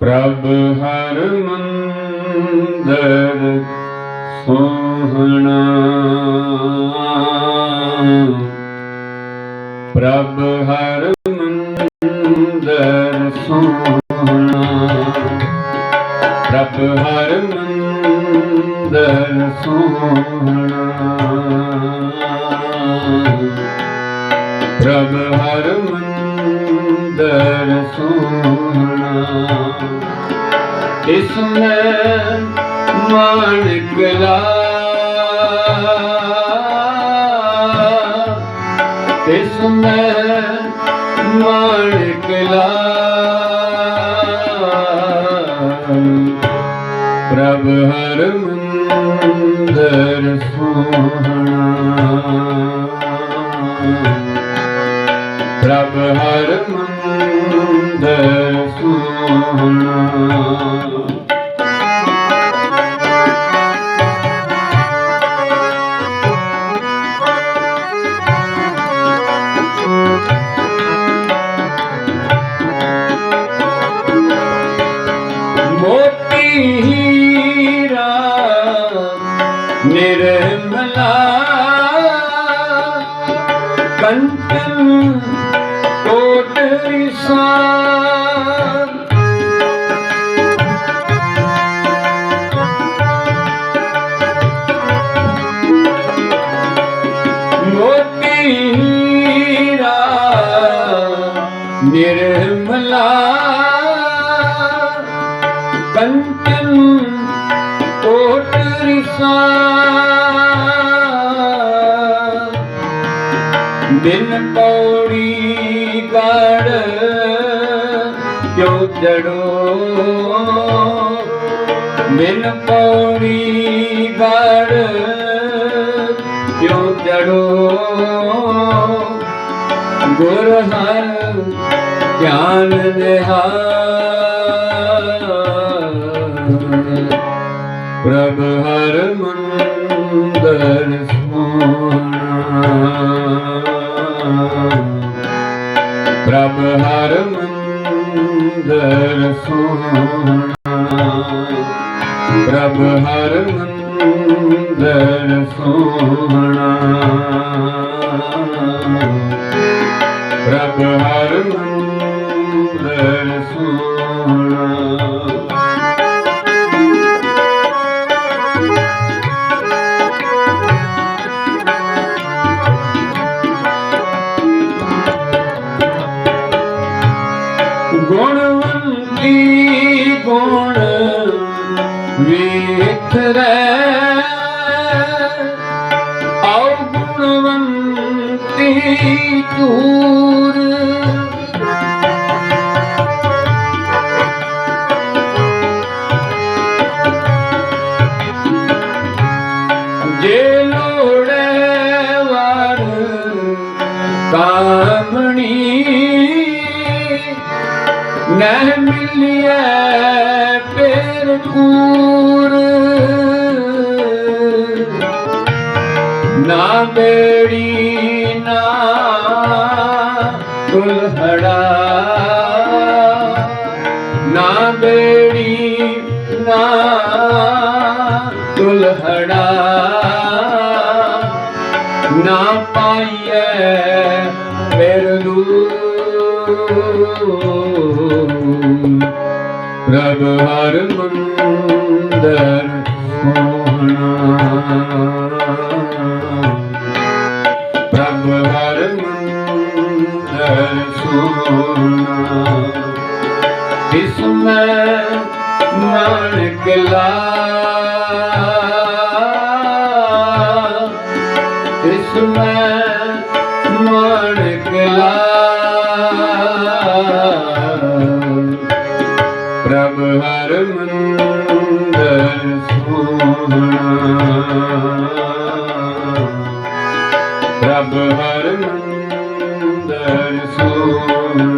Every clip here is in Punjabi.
ਪ੍ਰਭ ਹਰ ਮੰਦਰ ਸੋਹਣਾ। ਪ੍ਰਭ ਹਰ ਮੰਦਰ ਸੋਹਣਾ। ਪ੍ਰਭ ਹਰ ਮੰਦਰ ਸੋਹਣਾ। ਪ੍ਰਭ ਹਰ ਮੰਦਰ ਸੋਹਣਾ। ਇਸ ਮੈਂ ਮਾਨਕ ਲਾ ਇਸ ਮੈਂ ਮਾਨਕ ਲਾ ਪ੍ਰਭ ਹਰ ਮੰਦਰ ਸੋਹਣਾ। ਪ੍ਰਭ ਹਰ ਮੰਦਰ ਸੋਹਣਾ ਮੋਤੀ ਨਿਰਮਲਾ ਕੰਚਨ ਕੋਟ ਰਿਸਾਰ ਨਿਰਮਲਾ ਕੰਚਨ ਕੋਟ ਰਿਸਾ ਬਿਨ ਪੌੜੀ ਗੜ ਕਿਉ ਜੜੋ ਬਿਨ ਪੌੜੀ ਗੜ ਗੁਰ ਹਰ ਗਿਆਨ ਨਿਹਾਰ। ਪ੍ਰਭ ਹਰ ਮੰਦਰ ਸੋਹਣਾ। ਪ੍ਰਭ ਹਰ ਮੰਦਰ ਸੋਹਣਾ। ਪ੍ਰਭ ਹਰ ਮੰਦਰ ਸੋਹਣਾ। ਹਰ ਮੰਦਰ ਸੋਹਣਾ ਗੁਣਵੰਤੀ ਗੁਣ ਵੇਖਰੈ ਆਉ ਗੁਣਵੰਤੀ ਤੂੰ ਕਾਮਣੀ ਨਹਿ ਮਿਲਿਆ ਪੇਰ ਕੂਰ ਨਾ ਬੇੜੀ ਨਾ ਦੁਲਹੜਾ ਨਾ ਬੇੜੀ ਨਾ ਦੁਲਹੜਾ ਨਾ ਪਾਈਐ ਪ੍ਰਭ ਹਰ ਮੰਦਰ ਸੋਹਣਾ ਪ੍ਰਭ ਹਰ ਮੰਦਰ ਸੋਹਣਾ ਇਸ ਮੈਂ ਮਾਨਕ ਲਾ ਇਸ ਮੈਂ ਸੋਹਣਾ ਪ੍ਰਭ ਹਰ ਮੰਦਰ ਸੋਹਣਾ।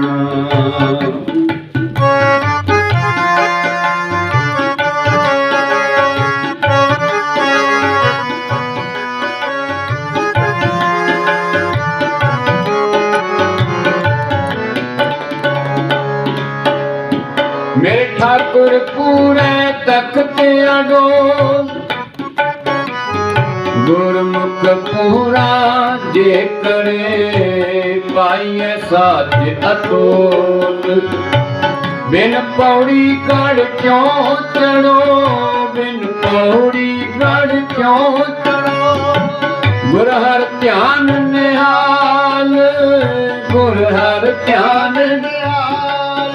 ਮੇਰੇ ਠਾਕੁਰ ਪੂਰੇ ਤਖਤ ਅਡੋ। ਪੂਰਾ ਜੇ ਪਾਈਏ ਸਾਥ ਅਤੋਟ। ਬਿਨ ਪੌੜੀ ਗੜ ਕਿਉਂ ਚੜੋ? ਬਿਨ ਪੌੜੀ ਗੜ ਕਿਉਂ ਚੜੋ? ਗੁਰ ਹਰ ਧਿਆਨ ਨਿਹਾਲ, ਗੁਰ ਹਰ ਧਿਆਨ ਨਿਹਾਲ।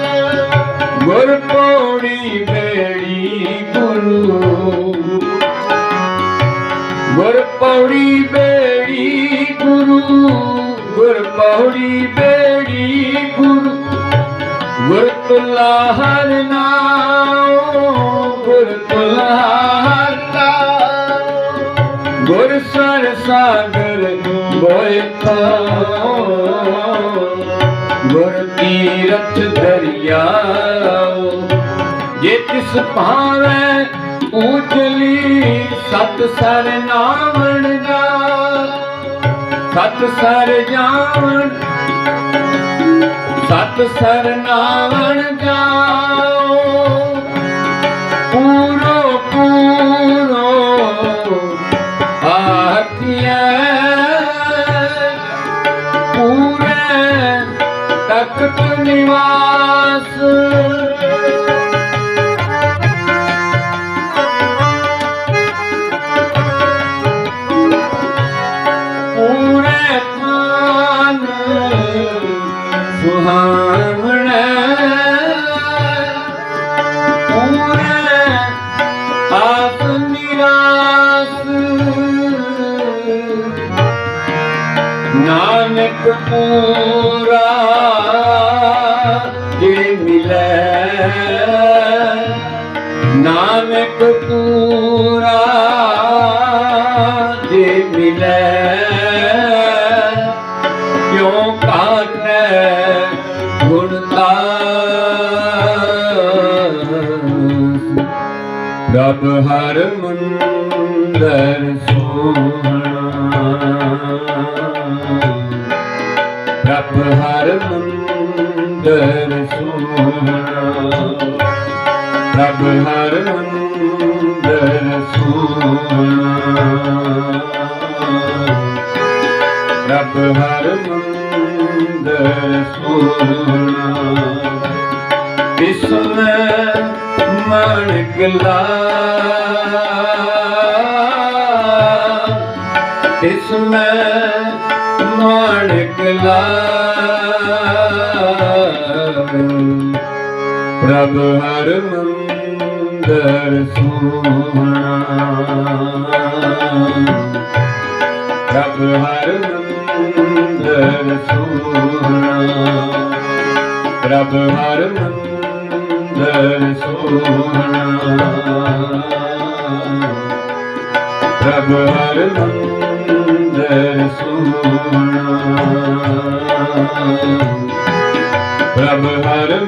ਗੁਰ ਪੌੜੀ ਬੇੜੀ ਗੁਰੂ। ਗੁਰ ਪੌੜੀ ਬੇੜੀ ਗੁਰੂ ਗੁਰ ਬੇੜੀ ਗੁਰੂ। ਗੁਰ ਹਰ ਨਾਮ ਗੁਰ ਤੁਲਾ ਹਰ ਨਾਮ ਗੁਰ ਸਰ ਸਾਗਰ ਬੋਏ ਗੁਰ ਤੀਰਥ ਦਰਿਆ ਜੇ ਤਿਸ ਭਾਵੇਂ ਉਜਲੀ ਸਤ ਸਰ ਸਤ ਸਰ ਜਾਵਣ ਸਤ ਸਰ ਨਾਵਣ ਜਾਓ। ਪੂਰੋ ਪੂਰੋ ਆਖਿਆ ਪੂਰੇ ਤਖਤ ਨਿਵਾਸ। ਨਾਨਕ ਪੂਰਾ ਜੇ ਮਿਲੇ। ਨਾਨਕ ਪੂਰਾ ਜੇ ਮਿਲੇ। ਕਿਉਂ ਕਾਟੈ ਗੁਣਤਾ ਰਬ ਹਰ ਮੰਦਰ ਸੋਹਣਾ। ਰਬ ਹਰ ਮੰਦਰ ਸੋਹਣਾ। ਰਬ ਹਰ ਮੰਦਰ ਸੋਹਣਾ। ਰਬ ਹਰ ਮੰਦਰ ਸੋਹਣਾ। ਇਸਮੇ ਮਾਣਕ ਲਾ ਇਸਮੇ ਮਾਣਕ ਲਾ ਪ੍ਰਭ ਹਰ ਮੰਦਰ ਸੋਹਣਾ। ਪ੍ਰਭ ਹਰ ਮੰਦਰ ਸੋਹਣਾ। ਪ੍ਰਭ ਹਰ ਮੰਦਰ ਸੋਹਣਾ। ਪ੍ਰਭ ਹਰ ਮੰਦਰ ਪ੍ਰਭ ਹਰ ਮੰਦਰ ਸੋਹਣਾ